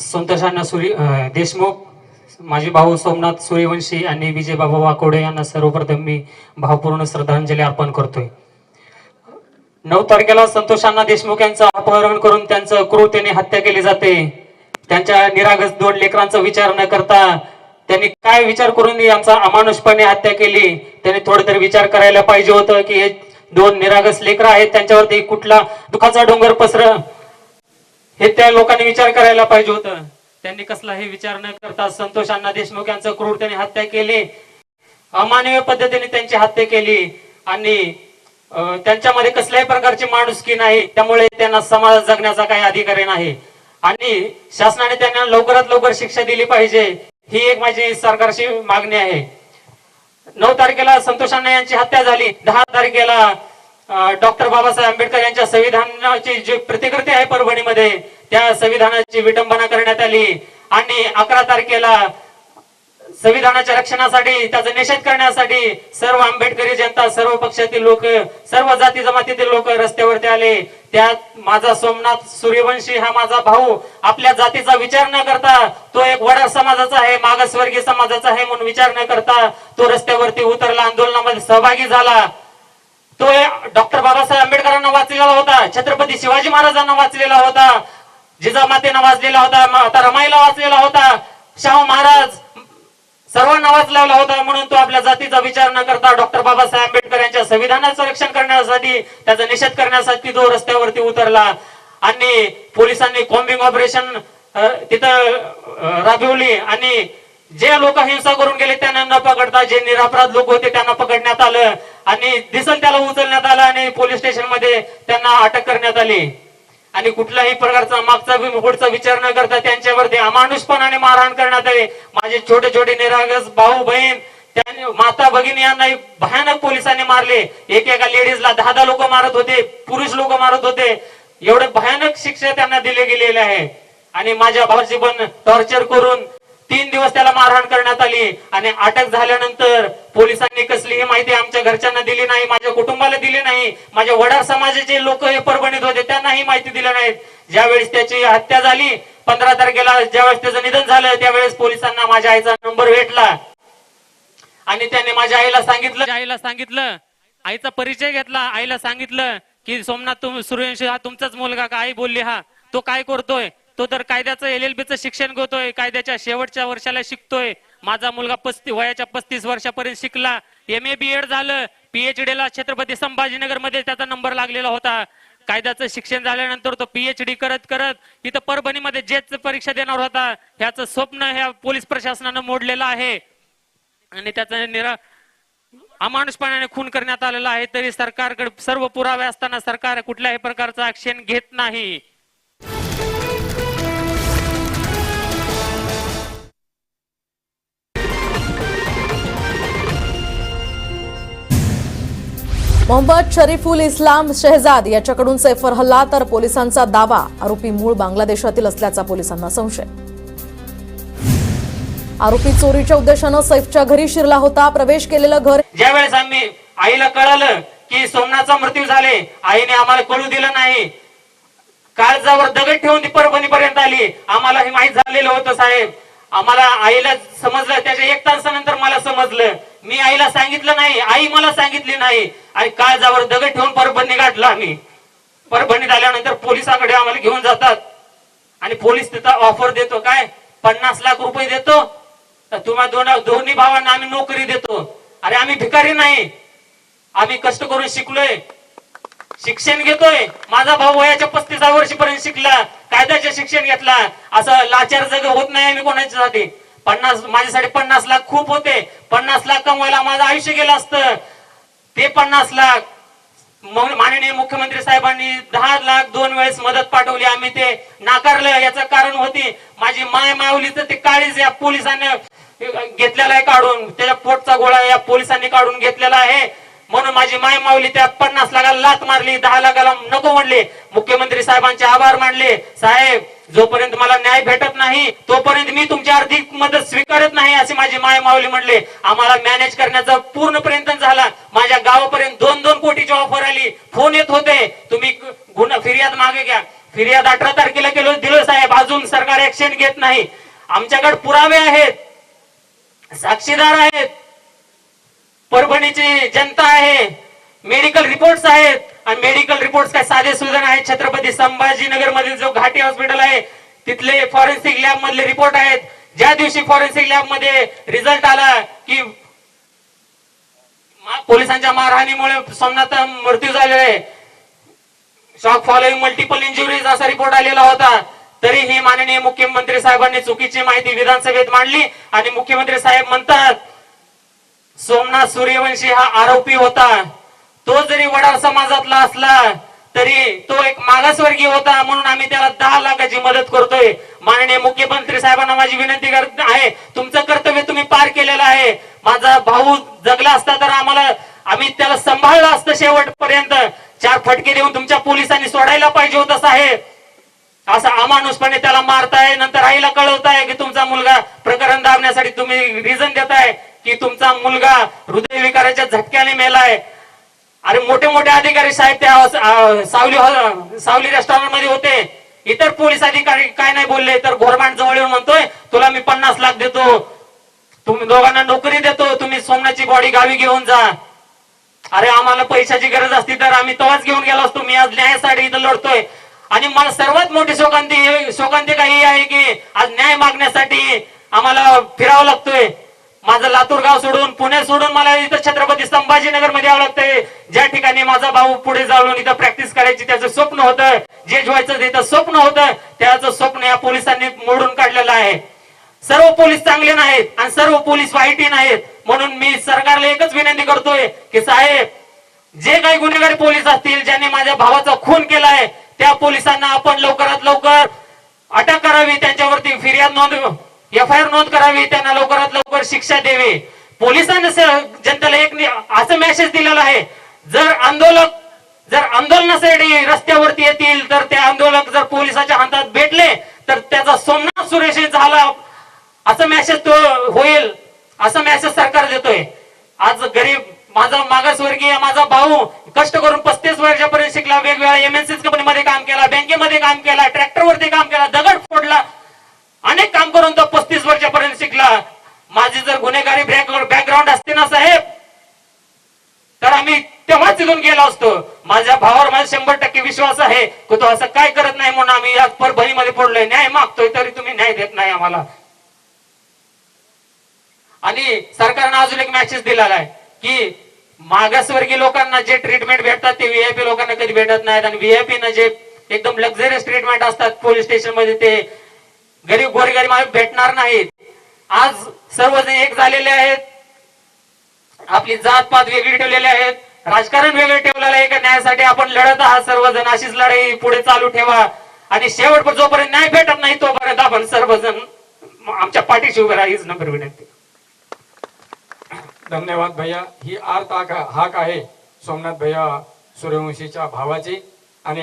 संतोषांना सूर्य देशमुख माझे भाऊ सोमनाथ सूर्यवंशी आणि विजय बाबा वाकोडे यांना सर्वप्रथम मी भावपूर्ण श्रद्धांजली अर्पण करतोय. नऊ तारखेला संतोषांना देशमुख यांचं अपहरण करून त्यांचं क्रूरतेने हत्या केली जाते. त्यांच्या निरागस दोन लेकरांचा विचार न करता त्यांनी काय विचार करून यांचा अमानुषपणे हत्या केली? त्यांनी थोडं तरी विचार करायला पाहिजे होतं की हे दोन निरागस लेकर आहेत त्यांच्यावरती कुठला दुखाचा डोंगर पसर हे त्या लोकांनी विचार करायला पाहिजे होतं. त्यांनी कसलाही विचार न करता संतोष अण्णा देशमुख यांचं क्रूरतेने हत्या केली. अमानवीय पद्धतीने त्यांची हत्या केली. आणि त्यांच्यामध्ये कसल्याही प्रकारची माणुसकी नाही. त्यामुळे त्यांना समाज जगण्याचा काही अधिकारी नाही. आणि शासनाने त्यांना लवकरात लवकर शिक्षा दिली पाहिजे. ही एक माझी सरकारची मागणी आहे. नऊ तारखेला संतोष अण्णा यांची हत्या झाली. दहा तारखेला डॉक्टर बाबासाहेब आंबेडकर यांच्या संविधानाची जी प्रतिकृती आहे परभणीमध्ये त्या संविधानाची विटंबना करण्यात आली आणि अकरा तारखेला संविधानाच्या रक्षणासाठी त्याचा निषेध करण्यासाठी सर्व आंबेडकरी जनता सर्व पक्षातील लोक सर्व जाती जमातीतील लोक रस्त्यावरती आले. त्यात माझा सोमनाथ सूर्यवंशी हा माझा भाऊ. आपल्या जातीचा विचार न करता तो एक वडा समाजाचा आहे मागासवर्गीय समाजाचा आहे म्हणून विचार न करता तो रस्त्यावरती उतरला आंदोलनामध्ये सहभागी झाला. तो डॉक्टर बाबासाहेब आंबेडकरांना वाचलेला होता छत्रपती शिवाजी महाराजांना वाचलेला होता जिजामातेनं वाचलेला होता माता रमाईला वाचलेला होता शाहू महाराज सर्वांना वाचलेला होता म्हणून तो आपल्या जातीचा विचार न करता डॉक्टर बाबासाहेब आंबेडकर यांच्या संविधानाचं रक्षण करण्यासाठी त्याचा निषेध करण्यासाठी तो रस्त्यावरती उतरला. आणि पोलिसांनी कॉम्बिंग ऑपरेशन तिथं राबवली. आणि जे लोक हिंसा करून गेले त्यांना न पकडता जे निरापराध लोक होते त्यांना पकडण्यात आलं. आणि दिसल त्याला उचलण्यात आलं आणि पोलीस स्टेशनमध्ये त्यांना अटक करण्यात आली. आणि कुठल्याही प्रकारचा मागचा पुढचा विचार न करता त्यांच्यावरती अमानुषपणाने मारहाण करण्यात आले. माझे छोटे छोटे निरागस भाऊ बहीण त्यांनी माता भगिनी यांनाही भयानक पोलिसांनी मारले. एक एका लेडीजला दहा दहा लोक मारत होते पुरुष लोक मारत होते. एवढे भयानक शिक्षा त्यांना दिले गेलेले आहे. आणि माझ्या भावाची पण टॉर्चर करून तीन दिवस त्याला मारहाण करण्यात आली आणि अटक झाल्यानंतर पोलिसांनी कसलीही माहिती आमच्या घरच्यांना दिली नाही माझ्या कुटुंबाला दिली नाही माझ्या वडार समाजाचे लोक हे परभणीत होते त्यांनाही माहिती दिली नाहीत ज्यावेळेस त्याची हत्या झाली पंधरा तारखेला ज्यावेळेस त्याचं निधन झालं त्यावेळेस पोलिसांना माझ्या आईचा नंबर भेटला. आणि त्याने माझ्या आईला सांगितलं आईला सांगितलं. आईचा परिचय घेतला आईला सांगितलं की सोमनाथ सूर्यवंशी हा तुमचाच मुलगा का? आई बोलली हा. तो काय करतोय? तो तर कायद्याचं एल एल बीचं शिक्षण घेतोय कायद्याच्या शेवटच्या वर्षाला शिकतोय. माझा मुलगा पस्ती वयाच्या पस्तीस वर्षापर्यंत शिकला. एम ए बी एड झालं. पीएचडी ला छत्रपती संभाजीनगरमध्ये त्याचा नंबर लागलेला होता. कायद्याचं शिक्षण झाल्यानंतर तो पीएचडी करत करत इथं परभणीमध्ये जेच परीक्षा देणार होता. ह्याचं स्वप्न ह्या पोलीस प्रशासनानं मोडलेलं आहे. आणि त्याचा निरा अमानुषपणाने खून करण्यात आलेला आहे. तरी सरकारकडे सर्व पुरावे असताना सरकार कुठल्याही प्रकारचा ऍक्शन घेत नाही. मोहम्मद शरीफुल इस्लाम शहजाद याच्याकडून सैफर हल्ला तर पोलिसांचा दावा. आरोपी मूळ बांगलादेशातील असल्याचा पोलिसांना संशय. आरोपी चोरीच्या उद्देशानं सैफच्या घरी शिरला होता. प्रवेश केलेलं घर ज्या वेळेस आम्ही आईला कळालं की सोमनाथचा मृत्यू झाले आईने आम्हाला कळू दिलं नाही. काळजावर दगड ठेवून ती परभणीपर्यंत आली. आम्हाला हे माहीत झालेलं होतं साहेब. आम्हाला आईला समजलं त्याच्या एक तासानंतर मला समजलं. मी आईला सांगितलं नाही आई मला सांगितली नाही. आणि काळजावर दगड ठेवून परभणी गाठला आम्ही. परभणीत आल्यानंतर पोलिसाकडे आम्हाला घेऊन जातात. आणि पोलीस तिथं ऑफर देतो काय? पन्नास लाख रुपये देतो. तर तुम्हा दोन दोन्ही भावांना आम्ही नोकरी देतो. अरे आम्ही भिकारी नाही. आम्ही कष्ट करून शिकलोय. शिक्षण घेतोय. माझा भाऊ वयाच्या पस्तीसा वर्षीपर्यंत शिकला. कायद्याचे शिक्षण घेतला. असं लाचार जग होत नाही आम्ही कोणाच्यासाठी. पन्नास माझ्यासाठी पन्नास लाख खूप होते. पन्नास लाख कमवायला माझं आयुष्य गेलं असतं. ते पन्नास लाख माननीय मुख्यमंत्री साहेबांनी दहा लाख दोन वेळेस मदत पाठवली. आम्ही ते नाकारलं. याचं कारण होती माझी माय माऊलीचं ते काळीच या पोलिसांनी घेतलेला आहे काढून. त्याच्या पोटचा गोळा या पोलिसांनी काढून घेतलेला आहे. म्हणून माझी माय माऊली त्या पन्नास लाखाला लात मारली दहा लाखाला नको म्हणले. मुख्यमंत्री साहेबांचे आभार मानले. साहेब जोपर्यंत मला न्याय भेटत नाही तोपर्यंत मी तुमची आर्थिक मदत स्वीकारत नाही असे माझी माय माऊली म्हणले. आम्हाला मॅनेज करण्याचा पूर्ण प्रयत्न झाला. माझ्या गावापर्यंत दोन दोन कोटीची ऑफर आली. फोन येत होते. तुम्ही गुन्हा फिर्याद मागे घ्या. फिर्याद अठरा तारखेला केलो दिलो साहेब. अजून सरकार ऍक्शन घेत नाही. आमच्याकडे पुरावे आहेत. साक्षीदार आहेत. परभणीची जनता आहे. मेडिकल रिपोर्ट्स आहेत. आणि मेडिकल रिपोर्ट्स काय साधे सुजन आहेत छत्रपती संभाजीनगर मधील जो घाटी हॉस्पिटल आहे तिथले फॉरेन्सिक लॅब मधले रिपोर्ट आहेत. ज्या दिवशी फॉरेन्सिक लॅबमध्ये रिझल्ट आला की पोलिसांच्या मारहाणीमुळे सोमनाथ मृत्यू झालेला आहे. शॉक फॉलोइंग मल्टिपल इंजुरीज असा रिपोर्ट आलेला होता. तरीही माननीय मुख्यमंत्री साहेबांनी चुकीची माहिती विधानसभेत मांडली. आणि मुख्यमंत्री साहेब म्हणतात सोमनाथ सूर्यवंशी हा आरोपी होता. तो जरी वडार समाजातला असला तरी तो एक मागासवर्गीय होता म्हणून आम्ही त्याला दहा लाखाची मदत करतोय. माननीय मुख्यमंत्री साहेबांना माझी विनंती करत आहे. तुमचं कर्तव्य तुम्ही पार केलेलं आहे. माझा भाऊ जगला असता तर आम्हाला आम्ही त्याला सांभाळलं असतं शेवटपर्यंत. चार फटके देऊन तुमच्या पोलिसांनी सोडायला पाहिजे होत साहेब. असं अमानुषपणे त्याला मारताय नंतर आईला कळवताय की तुमचा मुलगा प्रकरण दाबण्यासाठी तुम्ही रिझन देताय की तुमचा मुलगा हृदयविकाराच्या झटक्याने मेलाय. अरे मोठे मोठे अधिकारी साहेब त्या सावली सावली रेस्टॉरंटमध्ये होते. इतर पोलीस अधिकारी काय नाही बोलले तर घोरमांड जवळ येऊन म्हणतोय तुला मी पन्नास लाख देतो. तुम्ही दोघांना नोकरी देतो. तुम्ही सोमनाची बॉडी गावी घेऊन जा. अरे आम्हाला पैशाची गरज असती तर आम्ही तेव्हाच घेऊन गेलो असतो. मी आज न्यायासाठी इथं लढतोय. आणि मला सर्वात मोठी शोकांती शोकांतिका काही आहे की आज न्याय मागण्यासाठी आम्हाला फिरावं लागतोय. माझं लातूर गाव सोडून पुणे सोडून मला इथं छत्रपती संभाजीनगरमध्ये यावं लागतंय. ज्या ठिकाणी माझा भाऊ पुढे जाऊन इथं प्रॅक्टिस करायची त्याचं स्वप्न होतं जे व्हायचं तिथं स्वप्न होतं त्याचं स्वप्न या पोलिसांनी मोडून काढलेलं आहे. सर्व पोलीस चांगले नाहीत आणि सर्व पोलीस वाईटही नाहीत. म्हणून मी सरकारला एकच विनंती करतोय की साहेब जे काही गुन्हेगारी पोलीस असतील ज्यांनी माझ्या भावाचा खून केलाय त्या पोलिसांना आपण लवकरात लवकर अटक करावी त्यांच्यावरती फिर्याद नोंद एफ आय आर नोंद करावी त्यांना लवकरात लवकर शिक्षा द्यावी. पोलिसांनी जनतेला एक असं मेसेज दिलेला आहे जर आंदोलक जर आंदोलनासाठी रस्त्यावरती येतील तर ते आंदोलक जर पोलिसाच्या हातात भेटले तर त्याचा सोमनाथ सुरेश झाला. असं मेसेज तो होईल असं मेसेज सरकार देतोय. आज गरीब माझा मागासवर्गीय माझा भाऊ कष्ट करून पस्तीस वर्षापर्यंत शिकला वेगवेगळ्या एमएनसी कंपनीमध्ये काम केला बँकेमध्ये काम केला ट्रॅक्टरवरती काम केला दगड फोडला. अनेक काम करून तो पस्तीस वर्षापर्यंत शिकला. माझी जर गुन्हेगारी बॅकग्राऊंड असते ना साहेब तर आम्ही तेव्हाच तिथून गेलो असतो. माझ्या भावावर माझा शंभर टक्के विश्वास आहे. की तो असं काय करत नाही म्हणून आम्ही आज परभणीमध्ये पडलोय. न्याय मागतोय तरी तुम्ही न्याय देत नाही आम्हाला. आणि सरकारनं अजून एक मॅसेज दिलेला आहे की मागासवर्गीय लोकांना जे ट्रीटमेंट भेटतात ते व्हीआयपी लोकांना कधी भेटत नाहीत. आणि व्हीआयपी ना जे एकदम लक्झरियस ट्रीटमेंट असतात पोलीस स्टेशनमध्ये ते गरीब गोरगरीब भेटणार नाहीत. आज सर्वजण एक झालेले आहेत. आपली जात पात वेगळी ठेवलेली आहेत. राजकारण वेगळं ठेवलेलं आहे का? न्यायासाठी आपण लढत आहात सर्वजण. अशीच लढाई पुढे चालू ठेवा. आणि शेवट जोपर्यंत न्याय भेटत नाही तोपर्यंत आपण सर्वजण आमच्या पाठीशी उभे राहीच हीच नंबर विनंती. धन्यवाद भैया. ही आर्त हाक आहे सोमनाथ भैया सूर्यवंशीच्या भावाची.